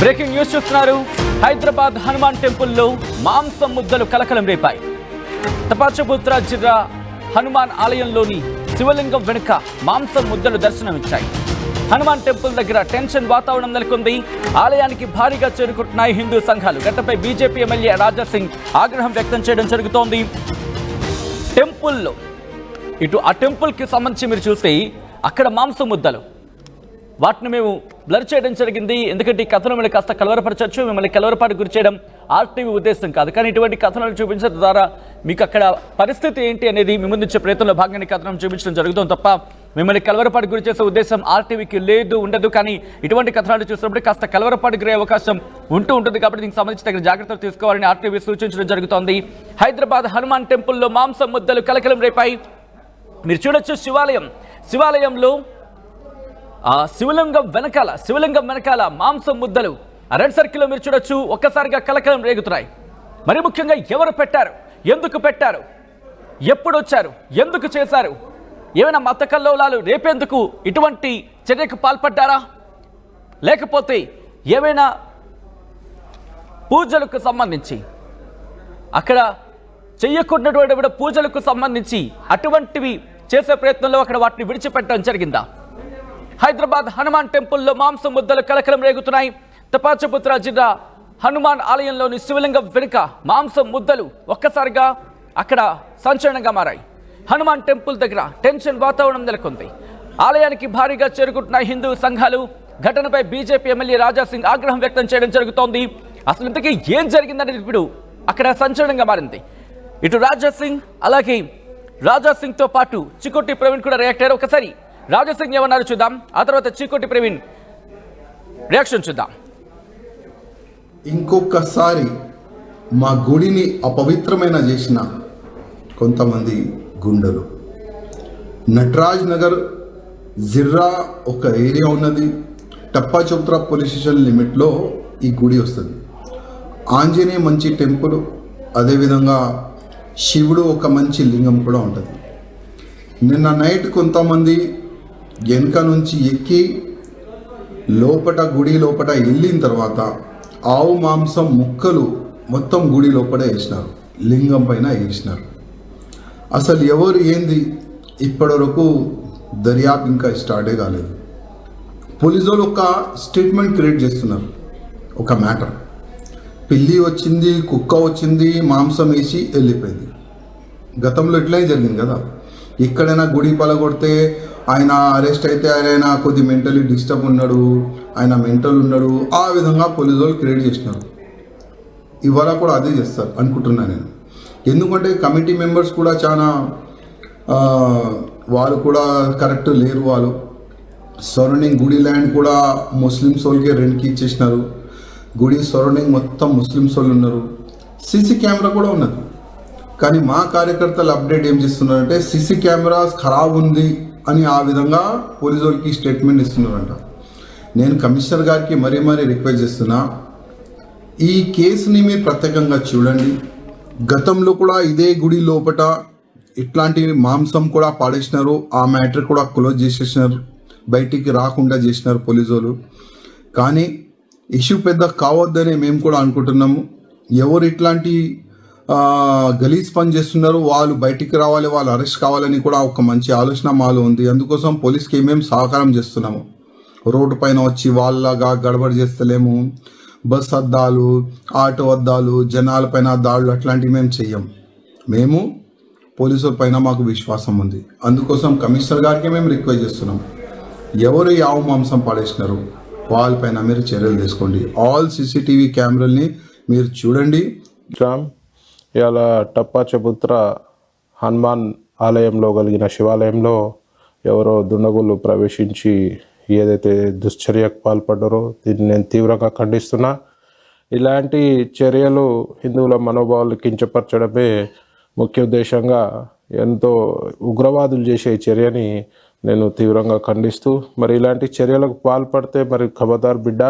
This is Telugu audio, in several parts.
బ్రేకింగ్ న్యూస్ చూస్తున్నారు. హైదరాబాద్ హనుమాన్ టెంపుల్లో మాంసం ముద్దలు కలకలం రేపాయి. తపాచపుత్ర జిల్లా హనుమాన్ ఆలయంలోని శివలింగం వెనుక మాంసం ముద్దలు దర్శనమిచ్చాయి. హనుమాన్ టెంపుల్ దగ్గర టెన్షన్ వాతావరణం నెలకొంది. ఆలయానికి భారీగా చేరుకుంటున్నాయి హిందూ సంఘాలు. గట్టపై బీజేపీ ఎమ్మెల్యే రాజా సింగ్ ఆగ్రహం వ్యక్తం చేయడం జరుగుతోంది. టెంపుల్లో ఇటు ఆ టెంపుల్కి సంబంధించి మీరు చూస్తే అక్కడ మాంసం ముద్దలు. వాటిని మేము బ్లర్ చేయడం జరిగింది. ఎందుకంటే ఈ కథనం మిమ్మల్ని కాస్త కలవరపరచవచ్చు మిమ్మల్ని కలవరపాటు గురి చేయడం ఆర్టీవీ ఉద్దేశం కాదు. కానీ ఇటువంటి కథనాలు చూపించడం ద్వారా మీకు అక్కడ పరిస్థితి ఏంటి అనేది మీ ముందుంచే ప్రయత్నంలో భాగంగా కథనం చూపించడం జరుగుతుంది తప్ప మిమ్మల్ని కలవరపాటు గురి చేసే ఉద్దేశం ఆర్టీవీకి లేదు ఉండదు. కానీ ఇటువంటి కథనాలు చూసినప్పుడు కాస్త కలవరపాటు గురి అవకాశం ఉంటూ ఉంటుంది కాబట్టి దీనికి సంబంధించి తగిన జాగ్రత్తలు తీసుకోవాలని ఆర్టీవీ సూచించడం జరుగుతోంది. హైదరాబాద్ హనుమాన్ టెంపుల్లో మాంసం ముద్దలు కలకలం రేపాయి. మీరు చూడొచ్చు శివాలయం. శివాలయంలో ఆ శివలింగం వెనకాల శివలింగం వెనకాల మాంసం ముద్దలు. రెడ్ సర్కిల్లో మీరు చూడొచ్చు ఒక్కసారిగా కలకలం రేగుతున్నాయి. మరి ముఖ్యంగా ఎవరు పెట్టారు? ఎందుకు పెట్టారు? ఎప్పుడు వచ్చారు? ఎందుకు చేశారు? ఏమైనా మత కల్లోలాలు రేపేందుకు ఇటువంటి చర్యకు పాల్పడ్డారా? లేకపోతే ఏమైనా పూజలకు సంబంధించి అక్కడ చెయ్యకుండాటువంటి కూడా పూజలకు సంబంధించి అటువంటివి చేసే ప్రయత్నంలో అక్కడ వాటిని విడిచిపెట్టడం జరిగిందా? హైదరాబాద్ హనుమాన్ టెంపుల్లో మాంసం ముద్దలు కలకలం రేగుతున్నాయి. తపాచపుత్ర జిల్లా హనుమాన్ ఆలయంలోని శివలింగం వెనుక మాంసం ముద్దలు ఒక్కసారిగా అక్కడ సంచలనంగా మారాయి. హనుమాన్ టెంపుల్ దగ్గర టెన్షన్ వాతావరణం నెలకొంది. ఆలయానికి భారీగా చేరుకుంటున్న హిందూ సంఘాలు ఘటనపై బీజేపీ ఎమ్మెల్యే రాజా సింగ్ ఆగ్రహం వ్యక్తం చేయడం జరుగుతోంది. అసలు ఇంతకీ ఏం జరిగిందనేది ఇప్పుడు అక్కడ సంచలనంగా మారింది. ఇటు రాజా సింగ్ అలాగే రాజా పాటు చికొట్టి ప్రవీణ్ కూడా రియాక్ట్ అయ్యారు. ఒకసారి రాజా ఏమన్నారు చూద్దాం. ఆ తర్వాత చీకోటి ప్రవీణ్. రియాక్షన్ చూద్దాం. ఇంకొకసారి మా గుడిని అపవిత్రమైన చేసిన కొంతమంది గుండెలు. నటరాజ్ నగర్ జిర్రా ఒక ఏరియా ఉన్నది. టప్పా చౌత్రా పోలీస్ స్టేషన్ లిమిట్లో ఈ గుడి వస్తుంది. ఆంజనేయ మంచి టెంపుల్ అదేవిధంగా శివుడు ఒక మంచి లింగం కూడా ఉంటుంది. నిన్న నైట్ కొంతమంది వెనుక నుంచి ఎక్కి లోపట గుడి లోపట వెళ్ళిన తర్వాత ఆవు మాంసం ముక్కలు మొత్తం గుడి లోపల వేసినారు. లింగం పైన వేసినారు. అసలు ఎవరు ఏంది? ఇప్పటివరకు దర్యాప్తు ఇంకా స్టార్టే కాలేదు. పోలీసు వాళ్ళు ఒక స్టేట్మెంట్ క్రియేట్ చేస్తున్నారు. ఒక మ్యాటర్. పిల్లి వచ్చింది కుక్క వచ్చింది మాంసం వేసి వెళ్ళిపోయింది. గతంలో ఇట్లే జరిగింది కదా. ఎక్కడైనా గుడి పలగొడితే ఆయన అరెస్ట్ అయితే ఆయన కొద్ది మెంటలీ డిస్టర్బ్ ఉన్నాడు ఆయన మెంటల్ ఉన్నాడు ఆ విధంగా పోలీసు వాళ్ళు క్రియేట్ చేసినారు. ఇవాళ కూడా అదే చేస్తారు అనుకుంటున్నా నేను. ఎందుకంటే కమిటీ మెంబర్స్ కూడా చాలా వాళ్ళు కూడా కరెక్ట్ లేరు వాళ్ళు. సరౌండింగ్ గుడి ల్యాండ్ కూడా ముస్లిమ్స్ వాళ్ళకి రెంట్కి ఇచ్చేసినారు. గుడి సరౌండింగ్ మొత్తం ముస్లిమ్స్ వాళ్ళు ఉన్నారు. సీసీ కెమెరా కూడా ఉన్నది. కానీ మా కార్యకర్తలు అప్డేట్ ఏం చేస్తున్నారంటే సీసీ కెమెరాస్ ఖరాబ్ ఉంది. అని ఆ విధంగా పోలీసు వాళ్ళకి స్టేట్మెంట్ ఇస్తున్నారంట. నేను కమిషనర్ గారికి మరీ మరీ రిక్వెస్ట్ చేస్తున్నా ఈ కేసుని మీరు ప్రత్యేకంగా చూడండి. గతంలో కూడా ఇదే గుడి లోపట ఇట్లాంటి మాంసం కూడా పాడేసినారు ఆ మ్యాటర్ కూడా క్లోజ్ చేసేసినారు బయటికి రాకుండా చేసినారు పోలీసులు వాళ్ళు. కానీ ఇష్యూ పెద్ద కావద్దని మేము కూడా అనుకుంటున్నాము. ఎవరు ఇట్లాంటి గలీజ్ పని చేస్తున్నారు. వాళ్ళు బయటికి రావాలి వాళ్ళు అరెస్ట్ కావాలని కూడా ఒక మంచి ఆలోచన మాలో ఉంది. అందుకోసం పోలీస్కి ఏమేమి సహకారం చేస్తున్నాము? రోడ్డు పైన వచ్చి వాళ్ళగా గడబడి చేస్తలేము. బస్ అద్దాలు ఆటో అద్దాలు జనాల పైన దాడులు అట్లాంటివి మేము చెయ్యం. మేము పోలీసుల పైన మాకు విశ్వాసం ఉంది. అందుకోసం కమిషనర్ గారికి మేము రిక్వెస్ట్ చేస్తున్నాం. ఎవరు ఈ ఆవు మాంసం పడేసినారు వాళ్ళపైన మీరు చర్యలు తీసుకోండి. ఆల్ సీసీటీవీ కెమెరాల్ని మీరు చూడండి. రామ్ ఇవాళ టప్పా చబుత్ర హనుమాన్ ఆలయంలో కలిగిన శివాలయంలో ఎవరో దుండగులు ప్రవేశించి ఏదైతే దుశ్చర్యకు పాల్పడ్డారో దీన్ని నేను తీవ్రంగా ఖండిస్తున్నా. ఇలాంటి చర్యలు హిందువుల మనోభావాలు కించపరచడమే ముఖ్య ఉద్దేశంగా ఎంతో ఉగ్రవాదులు చేసే చర్యని నేను తీవ్రంగా ఖండిస్తూ మరి ఇలాంటి చర్యలకు పాల్పడితే మరి ఖబర్దార్ బిడ్డ?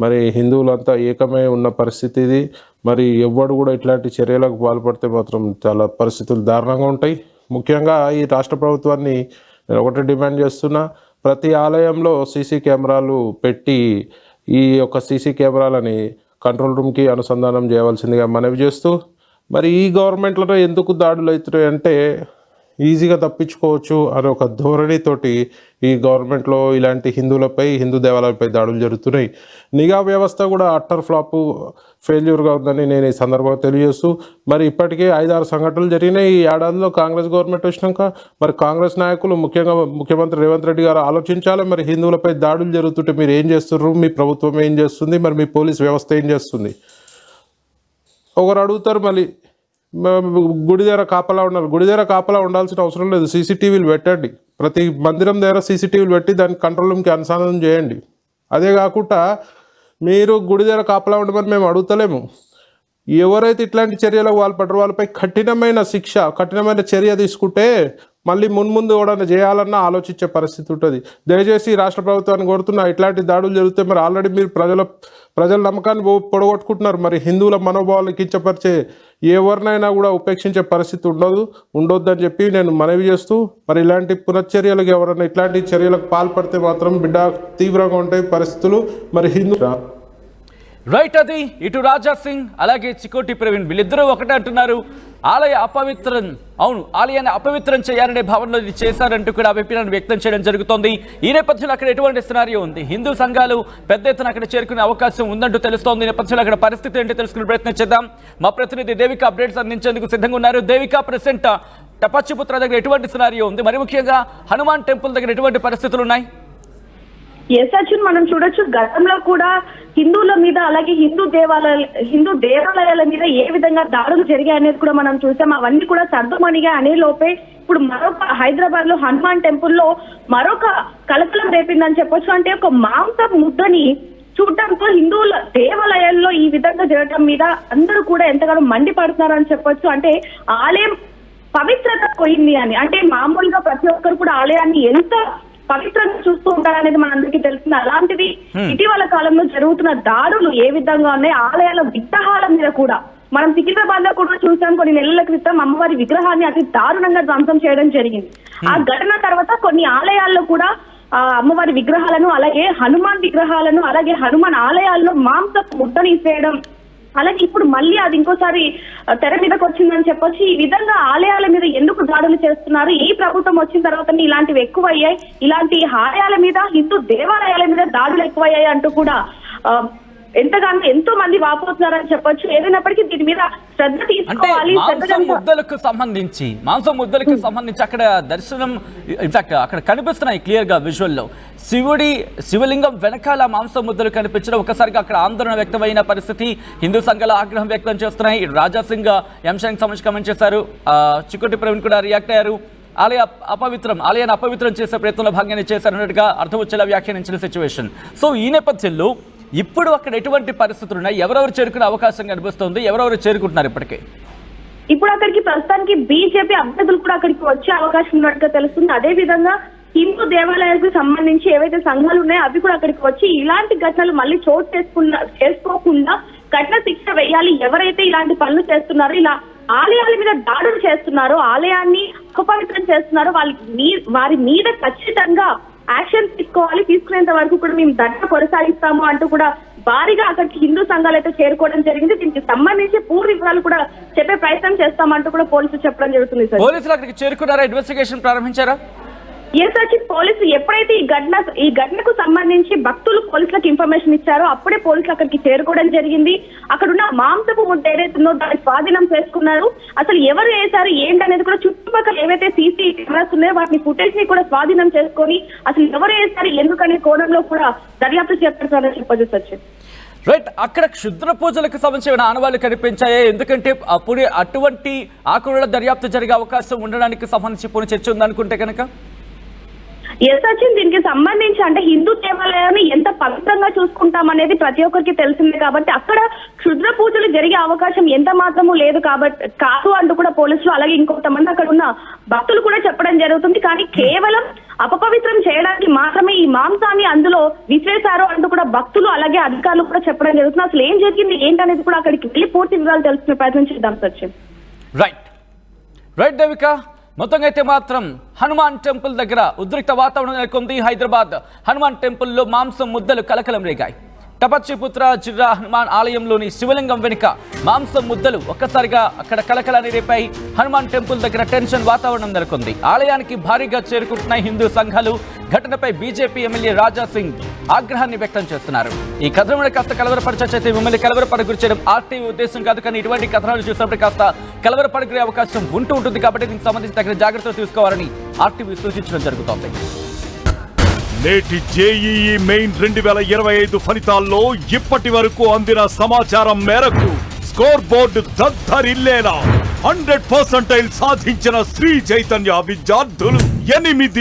మరి హిందువులంతా ఏకమై ఉన్న పరిస్థితి ఇది మరి ఎవ్వడు కూడా ఇట్లాంటి చర్యలకు పాల్పడితే మాత్రం చాలా పరిస్థితులు దారుణంగా ఉంటాయి. ముఖ్యంగా ఈ రాష్ట్ర ప్రభుత్వాన్ని నేను ఒకటి డిమాండ్ చేస్తున్నా ప్రతి ఆలయంలో సీసీ కెమెరాలు పెట్టి ఈ యొక్క సీసీ కెమెరాలని కంట్రోల్ రూమ్కి అనుసంధానం చేయవలసిందిగా మనవి చేస్తూ మరి ఈ గవర్నమెంట్లో ఎందుకు దాడులు అవుతున్నాయి అంటే ఈజీగా తప్పించుకోవచ్చు అనే ఒక ధోరణితోటి ఈ గవర్నమెంట్లో ఇలాంటి హిందువులపై హిందూ దేవాలయాలపై దాడులు జరుగుతున్నాయి. నిఘా వ్యవస్థ కూడా అట్టర్ ఫ్లాప్ ఫెయిల్యూర్గా ఉందని నేను ఈ సందర్భంగా తెలియజేస్తూ మరి ఇప్పటికే ఐదారు సంఘటనలు జరిగినాయి. ఈ ఏడాదిలో కాంగ్రెస్ గవర్నమెంట్ వచ్చినాక మరి కాంగ్రెస్ నాయకులు ముఖ్యంగా ముఖ్యమంత్రి రేవంత్ రెడ్డి గారు ఆలోచించాలి మరి హిందువులపై దాడులు జరుగుతుంటే మీరు ఏం చేస్తున్నారు మీ ప్రభుత్వం ఏం చేస్తుంది? మరి మీ పోలీస్ వ్యవస్థ ఏం చేస్తుంది? ఒకరు అడుగుతారు మళ్ళీ గుడి దగ్గర కాపలా ఉండాలి. గుడి దగ్గర కాపలా ఉండాల్సిన అవసరం లేదు. సీసీటీవీలు పెట్టండి. ప్రతి మందిరం దగ్గర సీసీటీవీలు పెట్టి దాన్ని కంట్రోల్ రూమ్కి అనుసంధానం చేయండి. అదే కాకుండా మీరు గుడి దగ్గర కాపలా ఉండమని మేము అడుగుతలేము. ఎవరైతే ఇట్లాంటి చర్యలకు పాల్పడరో వాళ్ళపై కఠినమైన శిక్ష కఠినమైన చర్య తీసుకుంటే మళ్ళీ మున్ముందు కూడా చేయాలన్నా ఆలోచించే పరిస్థితి ఉంటుంది. దయచేసి రాష్ట్ర ప్రభుత్వాన్ని కోరుతున్నా ఇట్లాంటి దాడులు జరిగితే మరి ఆల్రెడీ మీరు ప్రజల ప్రజల నమ్మకాన్ని పొడగొట్టుకుంటున్నారు. మరి హిందువుల మనోభావాలు కించపరిచే ఎవరినైనా కూడా ఉపేక్షించే పరిస్థితి ఉండదు ఉండొద్దని చెప్పి నేను మనవి చేస్తూ మరి ఇలాంటి పునశ్చర్యలకు ఎవరైనా ఇట్లాంటి చర్యలకు పాల్పడితే మాత్రం బిడ్డ తీవ్రంగా ఉంటాయి పరిస్థితులు మరి హిందూ రైట్ అది ఇటు రాజా సింగ్ అలాగే చికోటి ప్రవీణ్ వీళ్ళిద్దరూ ఒకటే అంటున్నారు. ఆలయ అపవిత్రం అవును ఆలయాన్ని అపవిత్రం చేయాలనే భావనలో ఇది చేశారంటూ కూడా అభిప్రాయాన్ని వ్యక్తం చేయడం జరుగుతోంది. ఈ నేపథ్యంలో అక్కడ ఎటువంటి సినారియో ఉంది? హిందూ సంఘాలు పెద్ద ఎత్తున అక్కడ చేరుకునే అవకాశం ఉందంటూ తెలుస్తోంది. ఈ నేపథ్యంలో అక్కడ పరిస్థితి ఏంటి తెలుసుకునే ప్రయత్నం చేద్దాం. మా ప్రతినిధి దేవిక అప్డేట్స్ అందించేందుకు సిద్ధంగా ఉన్నారు. దేవిక ప్రెసెంట్ టపచ్చిపుత్ర దగ్గర ఎటువంటి సినారియో ఉంది? మరి ముఖ్యంగా హనుమాన్ టెంపుల్ దగ్గర ఎటువంటి పరిస్థితులు ఉన్నాయి? ఎస్ అర్జున్ మనం చూడొచ్చు. గతంలో కూడా హిందువుల మీద అలాగే హిందూ దేవాలయాల హిందూ దేవాలయాల మీద ఏ విధంగా దాడులు జరిగాయి అనేది కూడా మనం చూసాం. అవన్నీ కూడా సర్దుమణిగా అనే లోపే ఇప్పుడు మరొక హైదరాబాద్లో హనుమాన్ టెంపుల్లో మరొక కలకలం రేపిందని చెప్పొచ్చు. అంటే ఒక మాంస ముద్దని చూడటంతో హిందువుల దేవాలయాల్లో ఈ విధంగా జరగడం మీద అందరూ కూడా ఎంతగానో మండిపడుతున్నారని చెప్పొచ్చు. అంటే ఆలయం పవిత్రత పోయింది అని. అంటే మామూలుగా ప్రతి ఒక్కరు కూడా ఆలయాన్ని ఎంత పవిత్రంగా చూస్తూ ఉంటారనేది మనందరికీ తెలిసింది. అలాంటిది ఇటీవల కాలంలో జరుగుతున్న దాడులు ఏ విధంగా ఉన్నాయి? ఆలయాల విగ్రహాల మీద కూడా. మనం సికింద్రాబాద్లో కూడా చూసాం కొన్ని నెలల క్రితం అమ్మవారి విగ్రహాన్ని అతి దారుణంగా ధ్వంసం చేయడం జరిగింది. ఆ ఘటన తర్వాత కొన్ని ఆలయాల్లో కూడా ఆ అమ్మవారి విగ్రహాలను అలాగే హనుమాన్ విగ్రహాలను అలాగే హనుమాన్ ఆలయాల్లో మాంసపు ముద్దని ఇసేయడం అలాగే ఇప్పుడు మళ్ళీ అది ఇంకోసారి తెర మీదకి వచ్చిందని చెప్పొచ్చు. ఈ విధంగా ఆలయాల మీద ఎందుకు దాడులు చేస్తున్నారు? ఈ ప్రభుత్వం వచ్చిన తర్వాత ఇలాంటివి ఎక్కువయ్యాయి. ఇలాంటి ఆలయాల మీద హిందూ దేవాలయాల మీద దాడులు ఎక్కువయ్యాయి అంటూ కూడా ఆ, ఎంతగానో ఎంతో మంది వాపోతున్నారని చెప్పొచ్చు. ఏదైనప్పటికీ దీని మీద శ్రద్ధ అంటే తీసుకోవాలి. ముద్దలకు సంబంధించి మాంసం ముద్దలకు సంబంధించి అక్కడ దర్శనం ఇన్ఫాక్ట్ అక్కడ కనిపిస్తున్నాయి క్లియర్గా విజువల్లో శివుడి శివలింగం వెనకాల మాంసం ముద్దలు కనిపించడం ఒకసారిగా అక్కడ ఆందోళన వ్యక్తమైన పరిస్థితి. హిందూ సంఘాల ఆగ్రహం వ్యక్తం చేస్తున్నాయి. ఇటు రాజా సింగ్ ఈ అంశానికి సంబంధించి కమెంట్ చేశారు. ఆ, చిక్కుటి ప్రవీణ్ కూడా రియాక్ట్ అయ్యారు. ఆలయ అపవిత్రం ఆలయాన్ని అపవిత్రం చేసే ప్రయత్నంలో భాగంగానే చేశారన్నట్టుగా అర్థం వచ్చేలా వ్యాఖ్యానించిన సిచ్యువేషన్ సో ఈ నేపథ్యంలో ఇప్పుడు అక్కడ ఎటువంటి పరిస్థితులు ఉన్నాయి? ఎవరెవరు చేరుకునే అవకాశం కనిపిస్తుంది? ఎవరెవరు చేరుకుంటున్నారు ఇప్పటికే? ఇప్పుడు అక్కడికి ప్రస్తుతానికి బీజేపీ అభ్యర్థులు కూడా అక్కడికి వచ్చే అవకాశం ఉన్నట్టుగా తెలుస్తుంది. అదే విధంగా హిందూ దేవాలయాలకు సంబంధించి ఏవైతే సంఘాలు ఉన్నాయో అవి కూడా అక్కడికి వచ్చి ఇలాంటి ఘటనలు మళ్ళీ చోటు చేసుకున్న చేసుకోకుండా కఠిన శిక్ష వేయాలి. ఎవరైతే ఇలాంటి పనులు చేస్తున్నారో ఇలా ఆలయాల మీద దాడులు చేస్తున్నారో ఆలయాన్ని అపవిత్రం చేస్తున్నారో వాళ్ళ మీ- వారి మీద ఖచ్చితంగా యాక్షన్ తీసుకోవాలి. తీసుకునేంత వరకు కూడా మేము దండ కొనసాగిస్తాము అంటూ కూడా భారీగా అక్కడికి హిందూ సంఘాలు అయితే చేరుకోవడం జరిగింది. దీనికి సంబంధించి పూర్తి వివరాలు కూడా చెప్పే ప్రయత్నం చేస్తామంటూ కూడా పోలీసులు చెప్పడం జరుగుతుంది సార్. పోలీసులు అక్కడికి చేరుకున్నారా? ఇన్వెస్టిగేషన్ ప్రారంభించారా? ఎస్ వచ్చి పోలీసులు ఎప్పుడైతే ఈ ఘటన ఈ ఘటనకు సంబంధించి భక్తులు పోలీసులకు ఇన్ఫర్మేషన్ ఇచ్చారో అప్పుడే పోలీసులు అక్కడికి చేరుకోవడం జరిగింది. అక్కడ ఉన్న మాంసపు ముద్ద ఏదైతే ఉందో దాన్ని స్వాధీనం చేసుకున్నారు. అసలు ఎవరు వేశారు ఏంటనేది కూడా చుట్టుపక్కల ఏవైతే సీసీ కెమెరాస్ ఉన్నాయో వాటిని ఫుటేజ్ని కూడా స్వాధీనం చేసుకొని అసలు ఎవరు వేశారు ఎందుకనే కోణంలో కూడా దర్యాప్తు చేపడతారని చెప్పొచ్చు సచిన్ రైట్ అక్కడ క్షుద్ర పూజలకు సంబంధించిన ఆనవాళ్ళు కనిపించాయి? ఎందుకంటే అప్పుడు అటువంటి ఆకుల దర్యాప్తు జరిగే అవకాశం ఉండడానికి సంబంధించి పోనీ చర్చ ఉందనుకుంటే కనుక? ఎస్ సచిన్ దీనికి సంబంధించి అంటే హిందూ దేవాలయాన్ని ఎంత పవిత్రంగా చూసుకుంటాం అనేది ప్రతి ఒక్కరికి తెలిసిందే కాబట్టి అక్కడ క్షుద్ర పూజలు జరిగే అవకాశం ఎంత మాత్రము లేదు కాబట్టి కాదు అంటూ కూడా పోలీసులు అలాగే ఇంకొంతమంది అక్కడ ఉన్న భక్తులు కూడా చెప్పడం జరుగుతుంది. కానీ కేవలం అపపవిత్రం చేయడానికి మాత్రమే ఈ మాంసాన్ని అందులో విసిరేశారు అంటూ కూడా భక్తులు అలాగే అధికారులు కూడా చెప్పడం జరుగుతుంది. అసలు ఏం జరిగింది ఏంటనేది కూడా అక్కడికి వెళ్ళి పూర్తి వివరాలు తెలుసుకునే ప్రయత్నం చేద్దాం సచిన్. రైట్ రైట్ దేవిక మొత్తంగా అయితే మాత్రం హనుమాన్ టెంపుల్ దగ్గర ఉద్రిక్త వాతావరణం నెలకొంది. హైదరాబాద్ హనుమాన్ టెంపుల్లో మాంసం ముద్దలు కలకలం రేగాయి. టపచ్చిపుత్ర జిర్రా హనుమాన్ ఆలయంలోని శివలింగం వెనుక మాంసం ముద్దలు ఒక్కసారిగా అక్కడ కలకలని రేపాయి. హనుమాన్ టెంపుల్ దగ్గర టెన్షన్ వాతావరణం నెలకొంది. ఆలయానికి భారీగా చేరుకుంటున్న హిందూ సంఘాలు. ఘటనపై బీజేపీ ఎమ్మెల్యే రాజా సింగ్ ఆగ్రహాన్ని వ్యక్తం చేస్తున్నారు. ఈ కథనం కాస్త కలవరపరచైతే మిమ్మల్ని కలవరపడగురి చేయడం ఆర్టీవీ ఉద్దేశం కాదు కానీ ఇటువంటి కథనాలు చూసినప్పుడు కాస్త కలవరపడగలే అవకాశం ఉంటూ ఉంటుంది కాబట్టి దీనికి సంబంధించి తగిన జాగ్రత్తలు తీసుకోవాలని ఆర్టీవీ సూచించడం జరుగుతోంది. నేటి జేఈఈ మెయిన్ రెండు వేల ఇరవై ఐదు ఫలితాల్లో ఇప్పటి వరకు అందిన సమాచారం మేరకు స్కోర్ బోర్డు దద్దరిల్లేలా. హండ్రెడ్ పర్సెంటైల్ సాధించిన శ్రీ చైతన్య విద్యార్థులు ఎనిమిది